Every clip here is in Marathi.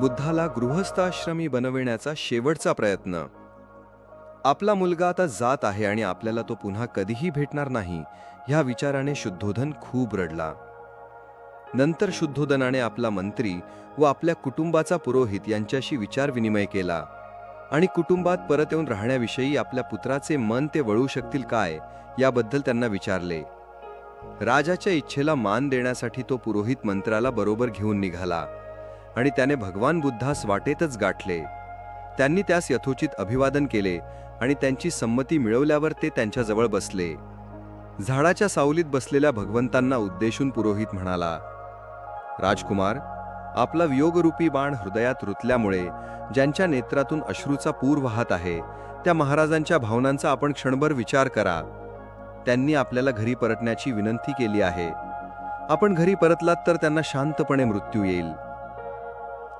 बुद्धाला गृहस्थाश्रमी बनविण्याचा शेवटचा प्रयत्न. आपला मुलगा आता जात आहे आणि आपल्याला तो पुन्हा कधीही भेटणार नाही ह्या विचाराने शुद्धोधन खूप रडला. नंतर शुद्धोधनाने आपला मंत्री व आपल्या कुटुंबाचा पुरोहित यांच्याशी विचारविनिमय केला. आणि कुटुंबात परत येऊन राहण्याविषयी आपल्या पुत्राचे मन ते वळू शकतील काय याबद्दल त्यांना विचारले. राजाच्या इच्छेला मान देण्यासाठी तो पुरोहित मंत्राला बरोबर घेऊन निघाला. आणि त्याने भगवान बुद्धास वाटेतच गाठले. त्यांनी त्यास यथोचित अभिवादन केले आणि त्यांची संमती मिळवल्यावर ते त्यांच्याजवळ बसले. झाडाच्या सावलीत बसलेल्या भगवंतांना उद्देशून पुरोहित म्हणाला राजकुमार आपला वियोगरूपी बाण हृदयात रुतल्यामुळे ज्यांच्या नेत्रातून अश्रूचा पूर वाहत आहे त्या महाराजांच्या भावनांचा आपण क्षणभर विचार करा. त्यांनी आपल्याला घरी परतण्याची विनंती केली आहे. आपण घरी परतलात तर त्यांना शांतपणे मृत्यू येईल.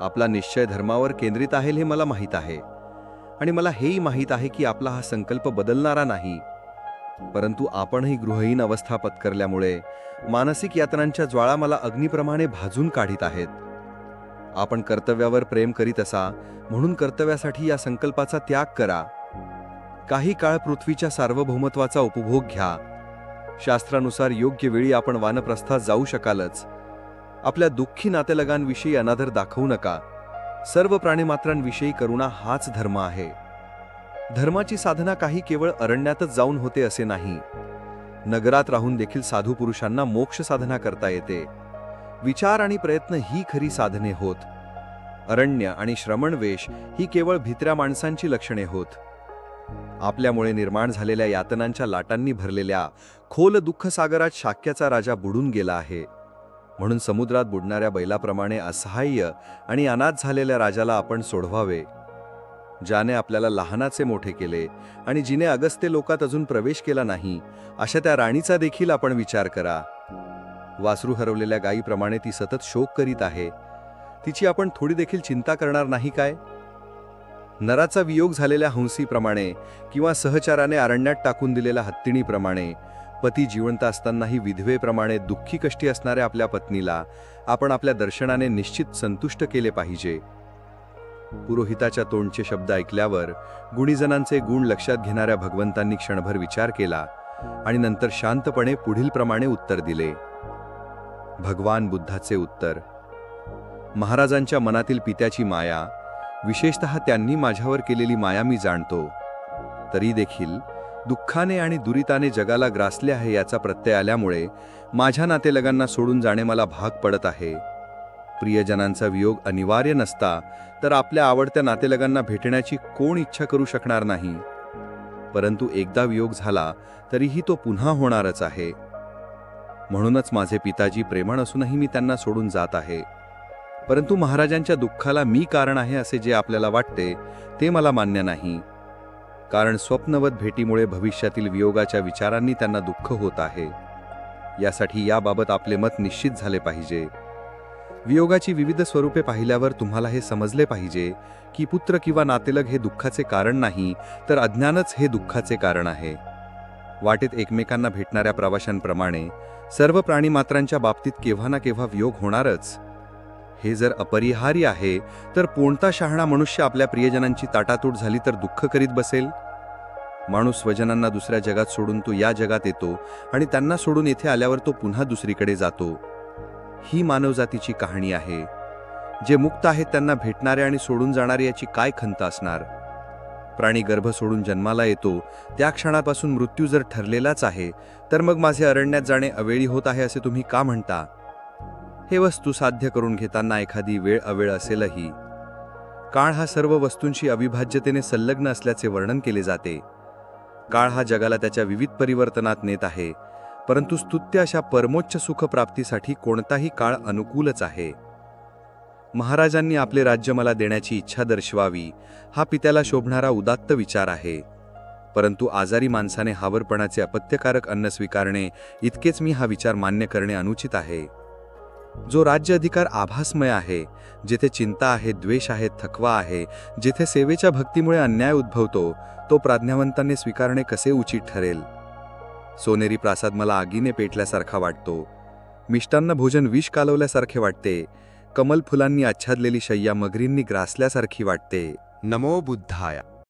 आपला निश्चय धर्मावर केंद्रित आहे हे मला माहीत आहे. आणि मला हेही माहीत आहे की आपला हा संकल्प बदलणारा नाही. परंतु आपणही गृहहीन अवस्था पत्करल्यामुळे मानसिक यातनांच्या ज्वाळा मला अग्निप्रमाणे भाजून काढीत आहेत. आपण कर्तव्यावर प्रेम करीत असा म्हणून कर्तव्यासाठी या संकल्पाचा त्याग करा. काही काळ पृथ्वीच्या सार्वभौमत्वाचा उपभोग घ्या. शास्त्रानुसार योग्य वेळी आपण वानप्रस्थात जाऊ शकालच. आपल्या दुःखी नातेलगांविषयी अनादर दाखवू नका. सर्व प्राणीमात्रांविषयी करुणा हाच धर्म आहे. धर्माची साधना काही केवळ अरण्यातच जाऊन होते असे नाही. नगरात राहून देखील साधू पुरुषांना मोक्ष साधना करता येते. विचार आणि प्रयत्न ही खरी साधने होत. अरण्य आणि श्रमणवेश ही केवळ भित्र्या माणसांची लक्षणे होत. आपल्यामुळे निर्माण झालेल्या यातनांच्या लाटांनी भरलेल्या खोल दुःखसागरात शाक्याचा राजा बुडून गेला आहे. म्हणून समुद्रात बुडणाऱ्या बैलाप्रमाणे असहाय्य आणि अनाथ झालेल्या राजाला आपण सोडवावे. ज्याने आपल्याला लहानाचे मोठे केले आणि जिने अगस्त्य लोकात अजून प्रवेश केला नाही अशा त्या राणीचा देखील आपण विचार करा. वासरू हरवलेल्या गायीप्रमाणे ती सतत शोक करीत आहे. तिची आपण थोडी देखील चिंता करणार नाही काय? नराचा वियोग झालेल्या हंसीप्रमाणे किंवा सहचाराने अरण्यात टाकून दिलेल्या हत्तीणीप्रमाणे पती जिवंत असतानाही विधवेप्रमाणे दुःखी कष्टी असणाऱ्या आपल्या पत्नीला आपण आपल्या दर्शनाने निश्चित संतुष्ट केले पाहिजे. पुरोहिताच्या तोंडचे शब्द ऐकल्यावर गुणीजनांचे गुण लक्षात घेणाऱ्या भगवंतांनी क्षणभर विचार केला आणि नंतर शांतपणे पुढील प्रमाणे उत्तर दिले. भगवान बुद्धाचे उत्तर महाराजांच्या मनातील पित्याची माया विशेषतः त्यांनी माझ्यावर केलेली माया मी जाणतो. तरी देखील दुःखाने आणि दुरिताने जगाला ग्रासले आहे याचा प्रत्यय आल्यामुळे माझ्या नातेलगांना सोडून जाणे मला भाग पडत आहे. प्रियजनांचा वियोग अनिवार्य नसता तर आपल्या आवडत्या नातेलगांना भेटण्याची कोण इच्छा करू शकणार नाही? परंतु एकदा वियोग झाला तरीही तो पुन्हा होणारच आहे. म्हणूनच माझे पिताजी प्रेमळ असूनही मी त्यांना सोडून जात आहे. परंतु महाराजांच्या दुःखाला मी कारण आहे असे जे आपल्याला वाटते ते मला मान्य नाही. कारण स्वप्नवत भेटीमुळे भविष्यातील वियोगाच्या विचारांनी त्यांना दुःख होत आहे. यासाठी याबाबत आपले मत निश्चित झाले पाहिजे. वियोगाची विविध स्वरूपे पाहिल्यावर तुम्हाला हे समजले पाहिजे की पुत्र किंवा नातेलग हे दुःखाचे कारण नाही तर अज्ञानच हे दुःखाचे कारण आहे. वाटेत एकमेकांना भेटणाऱ्या प्रवाशांप्रमाणे सर्व प्राणीमात्रांच्या बाबतीत केव्हा ना केव्हा वियोग होणारच. हे जर अपरिहार्य आहे तर कोणता शहाणा मनुष्य आपल्या प्रियजनांची ताटातूट झाली तर दुःख करीत बसेल? माणूस स्वजनांना दुसऱ्या जगात सोडून तो या जगात येतो आणि त्यांना सोडून येथे आल्यावर तो पुन्हा दुसरीकडे जातो. ही मानवजातीची कहाणी आहे. जे मुक्त आहेत त्यांना भेटणारे आणि सोडून जाणारे याची काय खंत असणार? प्राणी गर्भ सोडून जन्माला येतो त्या क्षणापासून मृत्यू जर ठरलेलाच आहे तर मग माझे अरण्यात जाणे अवेळी होत आहे असे तुम्ही का म्हणता? हे वस्तू साध्य करून घेताना एखादी वेळ अवेळ असेलही. काळ हा सर्व वस्तूंशी अविभाज्यतेने संलग्न असल्याचे वर्णन केले जाते. काळ हा जगाला त्याच्या विविध परिवर्तनात नेत आहे परंतु स्तुत्य अशा परमोच्च सुखप्राप्तीसाठी कोणताही काळ अनुकूलच आहे. महाराजांनी आपले राज्य मला देण्याची इच्छा दर्शवावी हा पित्याला शोभणारा उदात्त विचार आहे. परंतु आजारी माणसाने हावरपणाचे अपत्यकारक अन्न स्वीकारणे इतकेच मी हा विचार मान्य करणे अनुचित आहे. जो राज्य अधिकार आभासमय आहे जेथे चिंता आहे द्वेष आहे थकवा आहे जेथे सेवेच्या भक्तीमुळे अन्याय उद्भवतो तो प्राज्ञावंतांनी स्वीकारणे कसे उचित ठरेल? सोनेरी प्रासाद मला आगीने पेटल्यासारखा वाटतो. मिष्टान्न भोजन विष कालवल्यासारखे वाटते. कमल फुलांनी आच्छादलेली शय्या मगरींनी ग्रासल्यासारखी वाटते. नमो बुद्धाय.